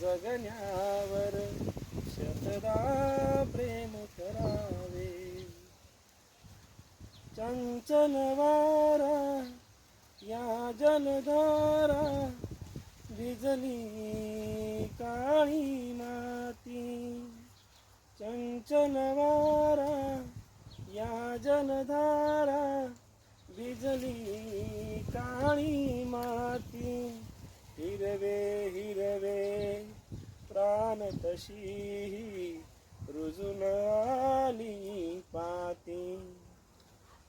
जगण्यावर शतदा प्रेम करावे. चंचल वारा या जलधारा भिजली काळी माती. चंचल वारा या जलधारा भिजली काळी माती. हिरवे तशी रुजून आली पाती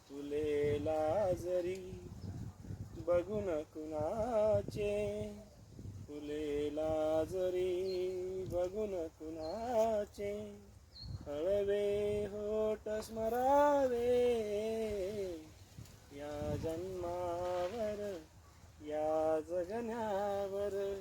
फुलेला जरी बघून कुणाचे? फुलेला जरी बघून कुणाचे? हळवे होट स्मरावे. या जन्मावर या जगण्यावर